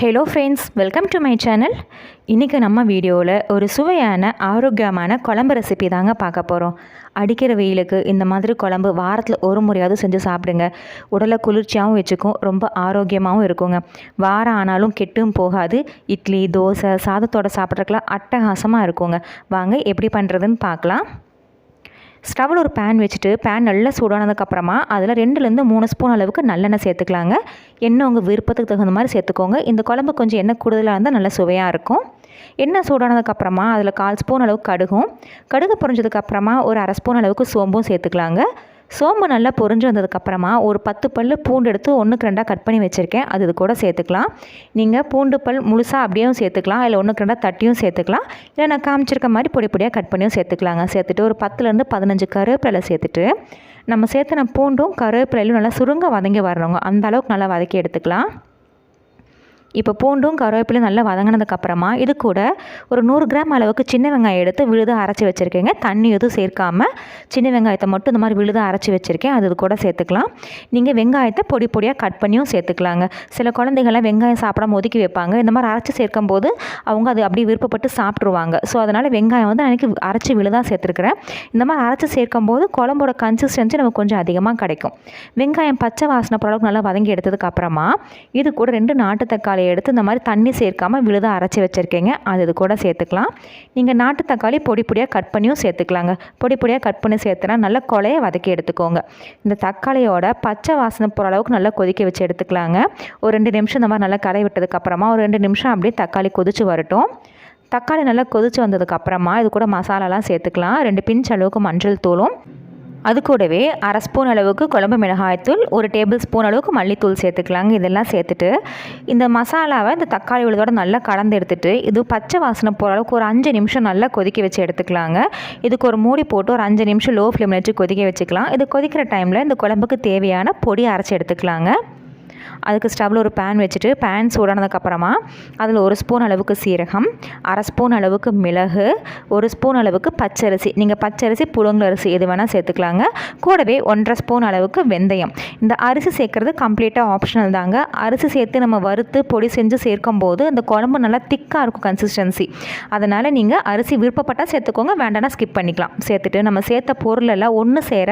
Hello friends welcome to my channel இன்றைக்கி நம்ம வீடியோவில் ஒரு சுவையான ஆரோக்கியமான குழம்பு ரெசிபி தாங்க பார்க்க போகிறோம் அடிக்கிற வெயிலுக்கு இந்த மாதிரி குழம்பு வாரத்தில் ஒரு முறையாவது செஞ்சு சாப்பிடுங்க. உடலை குளிர்ச்சியாகவும் வச்சுக்கும் ரொம்ப ஆரோக்கியமாகவும் இருக்குங்க. வாரம் ஆனாலும் கெட்டும் போகாது. இட்லி தோசை சாதத்தோட சாப்பிட்றதுக்குலாம் அட்டகாசமாக இருக்குங்க. வாங்க எப்படி பண்ணுறதுன்னு பார்க்கலாம். ஸ்டவ்வில் ஒரு பேன் வச்சுட்டு பேன் நல்லா சூடானதுக்கப்புறமா அதில் ரெண்டுலேருந்து மூணு ஸ்பூன் அளவுக்கு நல்லெண்ணெய் சேர்த்துக்கலாங்க. எண்ணெய் உங்கள் விருப்பத்துக்கு தகுந்த மாதிரி சேர்த்துக்கோங்க. இந்த குழம்பு கொஞ்சம் எண்ணெய் கூடுதலாக இருந்தால் நல்லா சுவையாக இருக்கும். எண்ணெய் சூடானதுக்கப்புறமா அதில் கால் ஸ்பூன் அளவுக்கு கடுகும். கடுகு புரிஞ்சதுக்கப்புறமா ஒரு அரை ஸ்பூன் அளவுக்கு சோம்பும் சேர்த்துக்கலாங்க. சோம்பு நல்லா பொரிஞ்சு வந்ததுக்கப்புறமா ஒரு பத்து பல் பூண்டு எடுத்து ஒன்றுக்கு ரெண்டாக கட் பண்ணி வச்சுருக்கேன். அது இது கூட சேர்த்துக்கலாம். நீங்கள் பூண்டு பல் முழுசாக அப்படியும் சேர்த்துக்கலாம். இல்லை ஒன்றுக்கு ரெண்டாக தட்டியும் சேர்த்துக்கலாம். இல்லை நான் காமிச்சிருக்க மாதிரி பொடி பொடியாக கட் பண்ணியும் சேர்த்துக்கலாங்க. சேர்த்துட்டு ஒரு பத்துலேருந்து பதினஞ்சு கருவேப்பிலை சேர்த்துட்டு நம்ம சேர்த்துன பூண்டும் கருவேப்பிலையிலும் நல்லா சுருங்க வதங்கி வரணுங்க. அந்த அளவுக்கு நல்லா வதக்கி எடுத்துக்கலாம். இப்போ பூண்டும் கருவேப்பிலையும் நல்லா வதங்கினதுக்கப்புறமா இது கூட ஒரு நூறு கிராம் அளவுக்கு சின்ன வெங்காயம் எடுத்து விழுதாக அரைச்சி வச்சுருக்கேங்க. தண்ணி எதுவும் சேர்க்காமல் சின்ன வெங்காயத்தை மட்டும் இந்த மாதிரி விழுதாக அரைச்சி வச்சுருக்கேன். அது கூட சேர்த்துக்கலாம். நீங்கள் வெங்காயத்தை பொடி பொடியாக கட் பண்ணியும் சேர்த்துக்கலாங்க. சில குழந்தைகள்லாம் வெங்காயம் சாப்பிடாம ஒதுக்கி வைப்பாங்க. இந்த மாதிரி அரைச்சி சேர்க்கும் போது அவங்க அது அப்படியே விருப்பப்பட்டு சாப்பிட்ருவாங்க ஸோ அதனால் வெங்காயம் வந்து எனக்கு அரைச்சி விழுதாக சேர்த்துருக்குறேன். இந்த மாதிரி அரைச்சி சேர்க்கும் போது குழம்போட கன்சிஸ்டன்சி நமக்கு கொஞ்சம் அதிகமாக கிடைக்கும். வெங்காயம் பச்சை வாசனை பொருளுக்கு நல்லா வதங்கி எடுத்ததுக்கப்புறமா இது கூட ரெண்டு நாட்டு தக்காளி எடுத்து இந்த மாதிரி தண்ணி சேர்க்காமல் விழுதாக அரைச்சி வச்சுருக்கீங்க. அது இது கூட சேர்த்துக்கலாம். நீங்கள் நாட்டு தக்காளி பொடி பொடியாக கட் பண்ணியும் சேர்த்துக்கலாங்க. பொடி பொடியாக கட் பண்ணி சேர்த்துனா நல்லா கொலையை வதக்கி எடுத்துக்கோங்க. இந்த தக்காளியோட பச்சை வாசனை போகிற அளவுக்கு நல்லா கொதிக்க வச்சு எடுத்துக்கலாங்க. ஒரு ரெண்டு நிமிஷம் இந்த மாதிரி நல்லா கலை விட்டதுக்கப்புறமா ஒரு ரெண்டு நிமிஷம் அப்படியே தக்காளி கொதிச்சு வரட்டும். தக்காளி நல்லா கொதிச்சு வந்ததுக்கப்புறமா இது கூட மசாலாலாம் சேர்த்துக்கலாம். ரெண்டு பிஞ்ச் அளவுக்கு மஞ்சள் தூளும். அது கூடவே அரை ஸ்பூன் அளவுக்கு குழம்பு மிளகாய்த்தூள் ஒரு டேபிள் ஸ்பூன் அளவுக்கு மல்லித்தூள் சேர்த்துக்கலாங்க. இதெல்லாம் சேர்த்துட்டு இந்த மசாலாவை இந்த தக்காளி விழுதோட நல்லா கலந்து எடுத்துட்டு இது பச்சை வாசனை போகிற அளவுக்கு ஒரு அஞ்சு நிமிஷம் நல்லா கொதிக்க வச்சு எடுத்துக்கலாங்க. இதுக்கு ஒரு மூடி போட்டு ஒரு அஞ்சு நிமிஷம் லோ ஃப்ளேமில் வச்சு கொதிக்க வச்சுக்கலாம். இது கொதிக்கிற டைமில் இந்த குழம்புக்கு தேவையான பொடி அரைச்சி எடுத்துக்கலாங்க. அதுக்கு ஸ்டவ்வில் ஒரு பேன் வச்சுட்டு பேன் சூடானதுக்கப்புறமா அதில் ஒரு ஸ்பூன் அளவுக்கு சீரகம் அரை ஸ்பூன் அளவுக்கு மிளகு ஒரு ஸ்பூன் அளவுக்கு பச்சரிசி. நீங்கள் பச்சரிசி புழுங்கரிசி எது வேணால் சேர்த்துக்கலாங்க. கூடவே ஒன்றரை ஸ்பூன் அளவுக்கு வெந்தயம். இந்த அரிசி சேர்க்குறது கம்ப்ளீட்டாக ஆப்ஷனல் தாங்க. அரிசி சேர்த்து நம்ம வறுத்து பொடி செஞ்சு சேர்க்கும் போது அந்த குழம்பு நல்லா திக்காக இருக்கும் கன்சிஸ்டன்சி அதனால் நீங்கள் அரிசி விருப்பப்பட்டால் சேர்த்துக்கோங்க வேண்டாம்னா ஸ்கிப் பண்ணிக்கலாம். சேர்த்துட்டு நம்ம சேர்த்த பொருளெல்லாம் ஒன்று சேர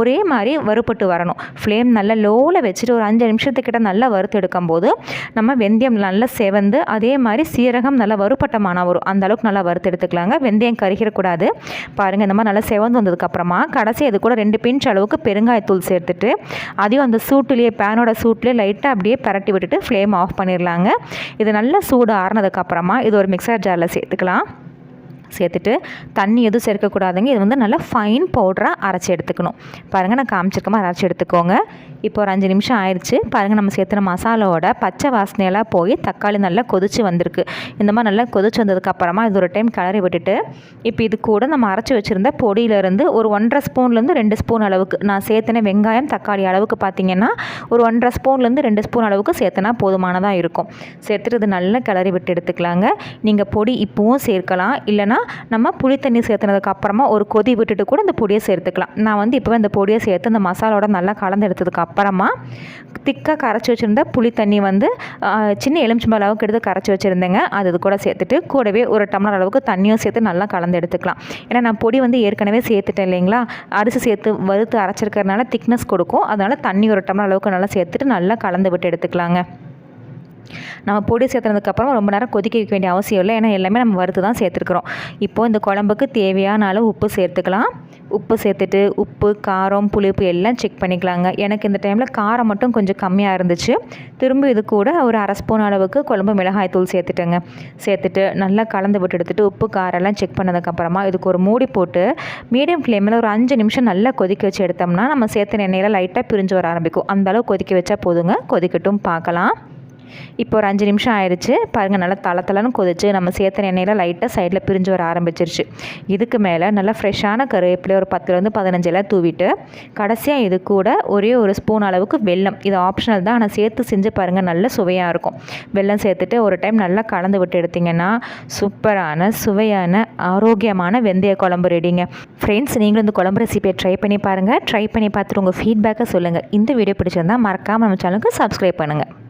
ஒரே மாதிரி வறுப்பட்டு வரணும். ஃப்ளேம் நல்லா லோவில் வச்சுட்டு ஒரு அஞ்சு நிமிஷத்துக்கிட்ட நல்லா வறுத்து எடுக்கும் போது நம்ம வெந்தயம் நல்லா செவந்து அதே மாதிரி சீரகம் நல்லா வறுப்பட்டமான வரும் அந்த அளவுக்கு நல்லா வறுத்து எடுத்துக்கலாங்க. வெந்தயம் கருகிடக்கூடாது. பாருங்கள் இந்த மாதிரி நல்லா செவந்து வந்ததுக்கப்புறமா கடைசி அது கூட ரெண்டு பிஞ்ச் அளவுக்கு பெருங்காயத்தூள் சேர்த்துட்டு அதையும் அந்த சூட்டுலேயே பேனோட சூட்லேயே லைட்டாக அப்படியே பரட்டி விட்டுட்டு ஃப்ளேம் ஆஃப் பண்ணிடலாங்க. இது நல்லா சூடு ஆறுனதுக்கப்புறமா இது ஒரு மிக்சர் ஜாரில் சேர்த்துக்கலாம். சேர்த்துட்டு தண்ணி எதுவும் சேர்க்கக்கூடாதுங்க. இது வந்து நல்லா ஃபைன் பவுடராக அரைச்சி எடுத்துக்கணும். பாருங்கள் நான் காமிச்சிருக்கமா அரைச்சி எடுத்துக்கோங்க. இப்போ ஒரு அஞ்சு நிமிஷம் ஆயிடுச்சு பாருங்கள் நம்ம சேர்த்துன மசாலாவோட பச்சை வாசனையெல்லாம் போய் தக்காளி நல்லா கொதிச்சு வந்திருக்கு. இந்த மாதிரி நல்லா கொதிச்சு வந்ததுக்கப்புறமா இது ஒரு டைம் கிளறி விட்டுட்டு இப்போ இது கூட நம்ம அரைச்சி வச்சுருந்த பொடியிலேருந்து ஒரு ஒன்றரை ஸ்பூன்லேருந்து ரெண்டு ஸ்பூன் அளவுக்கு நான் சேர்த்துன வெங்காயம் தக்காளி அளவுக்கு பார்த்திங்கன்னா ஒரு ஒன்றரை ஸ்பூன்லேருந்து ரெண்டு ஸ்பூன் அளவுக்கு சேர்த்துனா போதுமானதாக இருக்கும். சேர்த்துட்டு இது நல்லா கிளறி விட்டு எடுத்துக்கலாங்க. நீங்கள் பொடி இப்போவும் சேர்க்கலாம். இல்லைனா நம்ம புளி தண்ணி சேர்த்துனதுக்கு அப்புறமா ஒரு கொதி விட்டுட்டு கூட இந்த பொடியை சேர்த்துக்கலாம். நான் வந்து இப்போ இந்த பொடியை சேர்த்து இந்த மசாலோட நல்லா கலந்து எடுத்ததுக்கு அப்புறமா திக்காக கரைச்சி வச்சுருந்த புளி தண்ணி வந்து சின்ன எலுமிச்சம்பழ அளவுக்கு எடுத்து கரைச்சி வச்சுருந்தேங்க. அது இது கூட சேர்த்துட்டு கூடவே ஒரு டம்ளர் அளவுக்கு தண்ணியும் சேர்த்து நல்லா கலந்து எடுத்துக்கலாம். ஏன்னா நான் பொடி வந்து ஏற்கனவே சேர்த்துட்டேன் இல்லைங்களா? அரிசி சேர்த்து வறுத்து அரைச்சிருக்கிறதுனால திக்னஸ் கொடுக்கும். அதனால் தண்ணி ஒரு டம்ளர் அளவுக்கு நல்லா சேர்த்துட்டு நல்லா கலந்து விட்டு எடுத்துக்கலாங்க. நம்ம பொடி சேர்த்துனதுக்கப்புறம் ரொம்ப நேரம் கொதிக்க வைக்க வேண்டிய அவசியம் இல்லை. ஏன்னா எல்லாமே நம்ம வறுத்து தான் சேர்த்துருக்குறோம். இப்போது இந்த குழம்புக்கு தேவையான அளவு உப்பு சேர்த்துக்கலாம். உப்பு சேர்த்துட்டு உப்பு காரம் புளிப்பு எல்லாம் செக் பண்ணிக்கலாங்க. எனக்கு இந்த டைமில் காரம் மட்டும் கொஞ்சம் கம்மியாக இருந்துச்சு. திரும்ப இது கூட ஒரு அரை ஸ்பூன் அளவுக்கு குழம்பு மிளகாய் தூள் சேர்த்துட்டேங்க. சேர்த்துட்டு நல்லா கலந்து விட்டு எடுத்துட்டு உப்பு காரெல்லாம் செக் பண்ணதுக்கப்புறமா இதுக்கு ஒரு மூடி போட்டு மீடியம் ஃப்ளேமில் ஒரு அஞ்சு நிமிஷம் நல்லா கொதிக்க வச்சு எடுத்தோம்னா நம்ம சேர்த்து எண்ணெயில் லைட்டாக பிரிஞ்சு வர ஆரம்பிக்கும். அந்தளவு கொதிக்க வச்சா போதுங்க. கொதிக்கட்டும் பார்க்கலாம். இப்போ ஒரு அஞ்சு நிமிஷம் ஆயிடுச்சு பாருங்கள் நல்லா தள தளன்னு கொதிச்சு நம்ம சேர்த்த எண்ணெயில் லைட்டாக சைடில் பிரிஞ்சு வர ஆரம்பிச்சிருச்சு. இதுக்கு மேலே நல்லா ஃப்ரெஷ்ஷான கருவேப்பிலை ஒரு பத்துலேருந்து பதினஞ்சு எல்லாம் தூவிட்டு கடைசியாக இது கூட ஒரே ஒரு ஸ்பூன் அளவுக்கு வெல்லம். இது ஆப்ஷனல் தான் ஆனால் சேர்த்து செஞ்சு பாருங்கள் நல்ல சுவையாக இருக்கும். வெல்லம் சேர்த்துட்டு ஒரு டைம் நல்லா கலந்து விட்டு எடுத்திங்கன்னா சூப்பரான சுவையான ஆரோக்கியமான வெந்தய குழம்பு ரெடிங்க ஃப்ரெண்ட்ஸ் நீங்களும் இந்த குழம்பு ரெசிபியை ட்ரை பண்ணி பாருங்கள் ட்ரை பண்ணி பார்த்துட்டு உங்கள் ஃபீட்பேக்கை சொல்லுங்கள் இந்த வீடியோ பிடிச்சிருந்தால் மறக்காமல் நம்ம சேனலுக்கு சப்ஸ்கிரைப் பண்ணுங்கள்